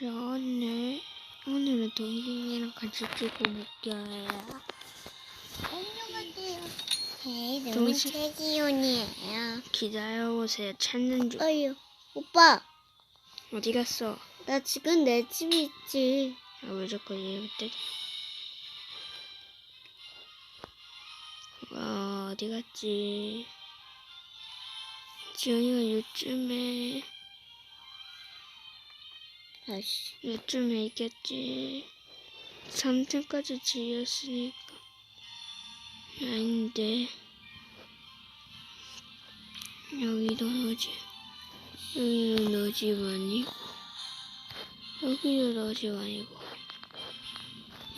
자, 오늘, 오늘은 동생이랑 같이 찍고. 안녕하세요. 네, 너무 동시- 최지훈이에요. 기다려보세요. 찾는 중. 어휴, 오빠, 어디 갔어? 나 지금 내 집에 있지. 아, 왜 자꾸 얘를 때려? 어, 어디 갔지? 지연이가 요즘에, 아씨, 요즘에 있겠지. 3층까지 지었으니까. 아닌데. 여기도 너 집. 여기도 너집 아니고. 여기도 너집 아니고.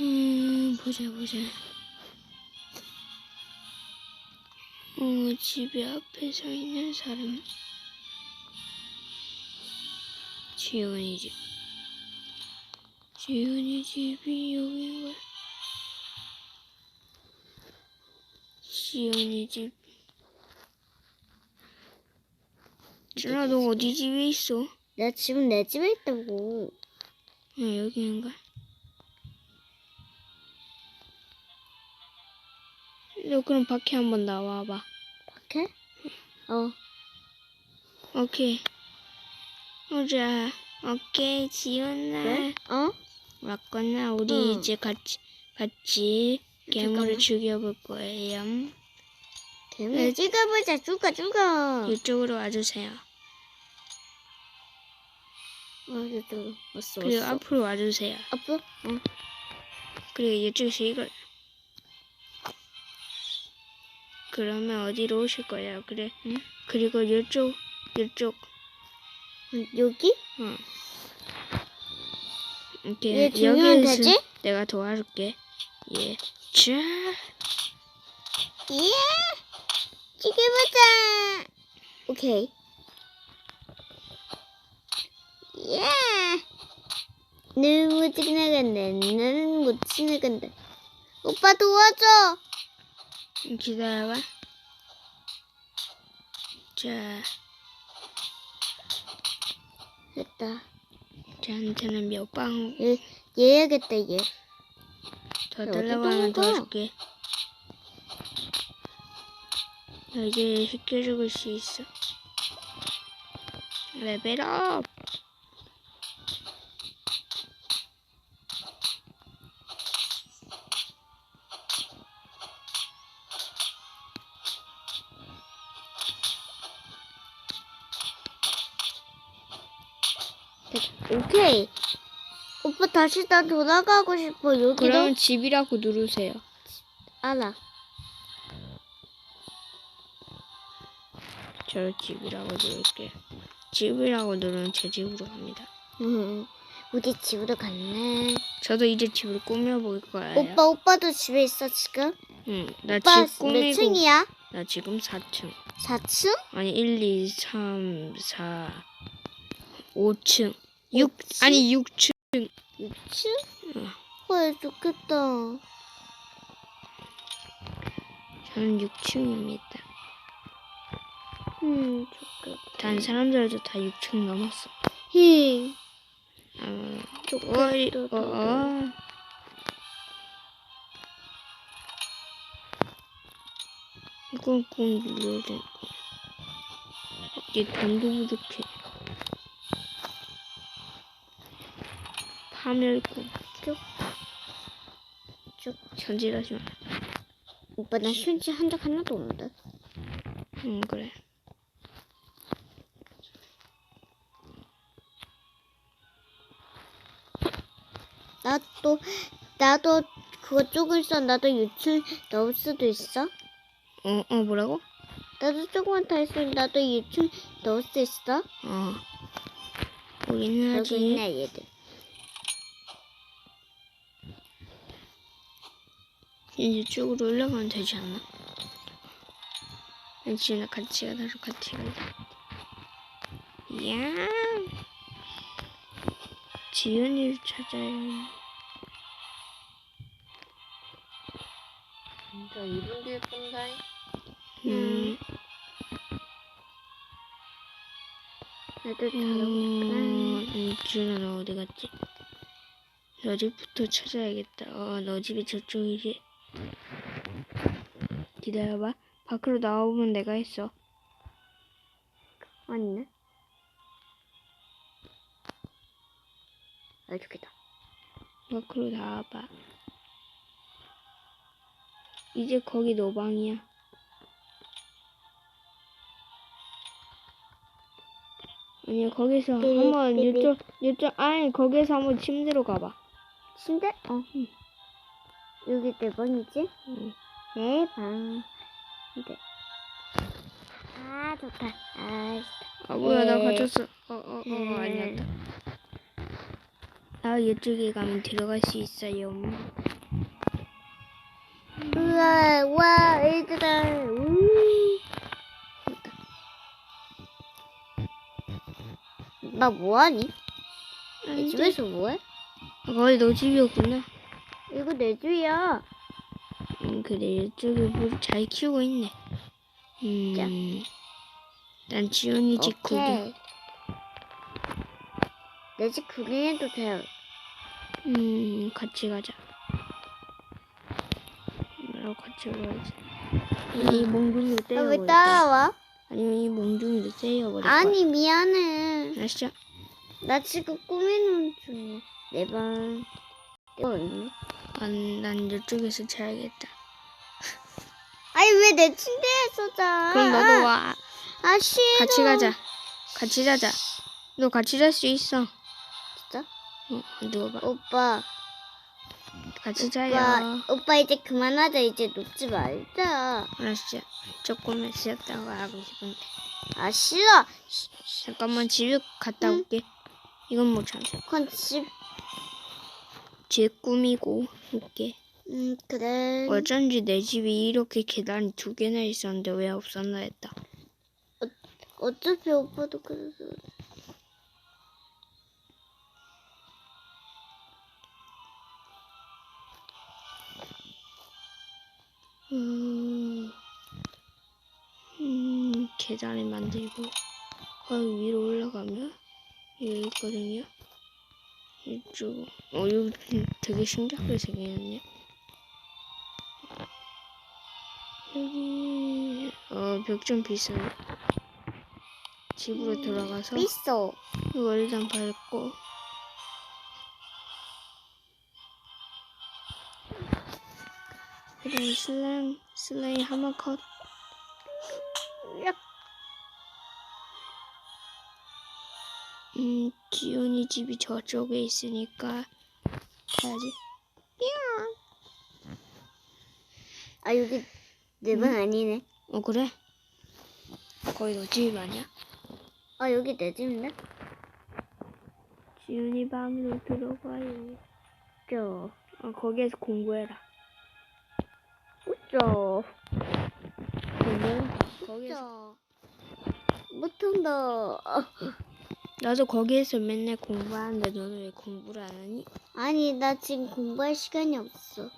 음, 보자, 보자. 어, 집에 앞에 서 있는 사람. 지연이 집. 지연이 집이 여기인가? 지연이 집. 준아, 너 어디 집에 있어? 나 지금 내 집에 있다고. 아, 여기인가? 너 그럼 밖에 한번 나와봐. 밖에? 어, 오케이. 보자. 오케이, 지연아. 왜? 어? 왔거나 우리 응. 이제 같이 같이 괴물을 잠깐만. 죽여볼 거예요. 개물 찍어보자, 죽어, 죽어. 이쪽으로 와주세요. 어, 이쪽으로. 왔어, 그리고 왔어. 앞으로 와주세요. 앞으로? 응. 그리고 이쪽에서 이걸. 그러면 어디로 오실 거예요? 그래. 응? 그리고 이쪽, 이쪽. 응, 여기? 응. 이렇게 되지? 내가 도와줄게. 예. 자. 예! 찍어보자! 오케이. 예! 못 지나간다. 너는 못 지나간다. 오빠 도와줘! 기다려봐. 자, 됐다. 저한테는 몇방 얘, 얘 해야겠다, 얘. 더 야, 달라고 하면 더? 줄게. 나 이제 쉽게 죽을 수 있어. 레벨업! 오케이. 오빠 다시 나 돌아가고 싶어. 여기로. 그럼 집이라고 누르세요. 알아. 저 집이라고 누를게요. 집이라고 누르면 제 집으로 갑니다. 응. 우리 집으로 갔네. 저도 이제 집을 꾸며볼 거예요. 오빠, 오빠도 집에 있어, 지금? 응, 나 오빠 집몇 꾸미고. 층이야? 나 지금 4층. 4층? 아니 1, 2, 3, 4, 5층. 6 층? 아니 6층. 6층? 응. 헐, 좋겠다. 저는 6층입니다. 음, 좋겠다. 다른 사람들도 다 6층 넘었어. 히, 어, 좋겠다. 어, 어. 꼭 눌러야 될 거야. 얘 돈도 부족해. 파멸꾼. 쭉, 쭉. 현질하지 마. 오빠, 나 휴지 한적 하나도 없는데. 응, 그래. 나도, 나도 그거 조금 있어. 나도 6층 넣을 수도 있어. 어, 어, 뭐라고? 나도 조금만 더 있으면 나도 6층 넣을 수 있어. 어. 여기 하지. 있네, 얘들. 이제 쪽으로 올라가면 되지 않나? 지은아 같이 가, 나도 같이 갈래. 야 지은이를 찾아요. 진짜 2분 뒤에 끈다잉. 음. 나도 잘하고 음, 음, 지훈아 너 어디 갔지? 너 집부터 찾아야겠다. 어, 너 집이 저쪽이지? 기다려봐. 밖으로 나오면 내가 했어. 아니네. 아, 좋겠다. 밖으로 나와봐. 이제 거기 너 방이야. 아니 거기서 삐리, 한번 삐리. 이쪽 이쪽 아니 거기서 한번 침대로 가봐. 침대? 어. 응. 여기 내 방이지? 응. 내 방. 침대. 아, 좋다. 아, 아 뭐야 나 네. 갇혔어. 어 어어 어, 음. 아니었다. 아 이쪽에 가면 들어갈 수 있어요. 우와, 와, 얘들아. 우. 나 뭐하니? 내 집에서 뭐해? 아, 거기 너 집이었구나. 이거 내 집이야. 음 그래 이쪽에 물잘 키우고 있네. 음. 난 지훈이 집 구경. 오케이. 내집 구경해도 돼요. 음, 같이 가자. 나랑 같이 가야지. 이 몽둥이를 나왜 떼어버릴게. 따라와? 아니면 이 떼어버릴 거야. 아니, 미안해. 알았어? 나 지금 꾸미는 중이야. 내 방. 어, 있네. 난, 난 이쪽에서 자야겠다. 아니, 왜 내 침대에서 자? 그럼 너도 와. 아, 싫어. 같이 가자. 같이 자자. 너 같이 잘 수 있어. 진짜? 어, 누워봐. 오빠. 같이 자요. 오빠, 오빠 이제 그만하자. 이제 놓지 말자. 알았어. 조금만 쉬었다가 하고 싶은데. 아, 싫어. 잠깐만 집에 갔다 응. 올게. 이건 못 참아. 그건 집. 집 꾸미고 올게. 음, 그래. 어쩐지 내 집이 이렇게 계단이 두 개나 있었는데 왜 없었나 했다. 어차피 오빠도 그래서. 음, 음, 계단을 만들고 거기 위로 올라가면 여기 있거든요. 이쪽, 어, 여기 되게 신기하게 생겼네. 여기, 어, 벽 좀 비싸네. 집으로 돌아가서 삐써. 이거 일단 밟고 그다음 슬랑 슬라임 하마 컷 야, 음, 기훈이 집이 저쪽에 있으니까 가야지. 아, 여기 내 방 아니네. 어 그래? 거기 너집 아니야? 아, 여기 내 집인데? 지훈이 방으로 들어가요. 저. 어 거기에서 공부해라. 저. 공부. 거기에서 저. 못한다. 나도 거기에서 맨날 공부하는데 너는 왜 공부를 안 하니? 아니, 나 지금 공부할 시간이 없어.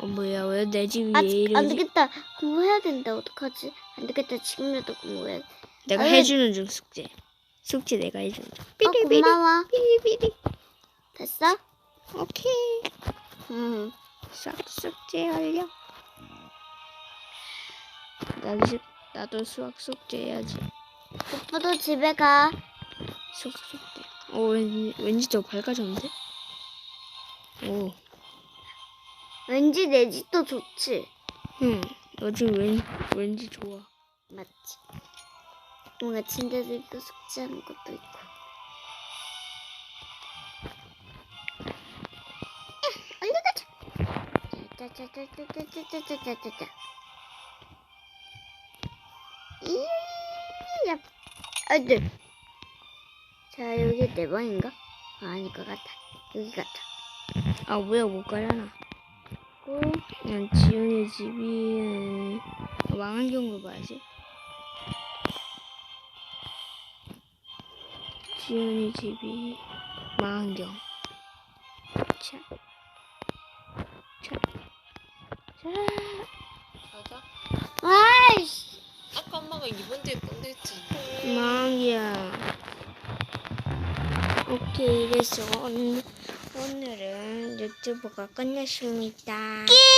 어 뭐야 왜 내 집이 아, 왜 지- 안? 되겠다. 공부해야 된다. 어떡하지? 안 되겠다. 지금이라도 공부해. 내가 아유. 해주는 중 숙제. 숙제 내가 해주는 중. 어, 고마워. 삐리삐리. 됐어? 오케이. 응. 싹 숙제 완료. 나도 식- 나도 수학 숙제 해야지. 오빠도 집에 가. 수학 숙제. 어 왠지 왠지 더 밝아졌는데? 오. 왠지 내 집도 좋지. 응. 요즘 왠 왠지 좋아. 맞지? 뭔가 침대도 있고 숙제하는 것도 있고. 얼른 가자. 짜짜짜짜짜짜짜짜짜짜. 이 야. 아들. 자 여기 내 방인가? 아, 아닐 것 같아. 여기 같아. 아 뭐야 못. 고. 난 지훈의 집이 음, 망한 경우 봐야지. 지훈의 집이 망한 경우. 자, 자, 자. 자자. 아이씨. 아까 엄마가 2번 뒤에 꼰대 했지. 망이야. 오케이, 이래서 오늘, 오늘은 유튜브가 끝났습니다. 끼!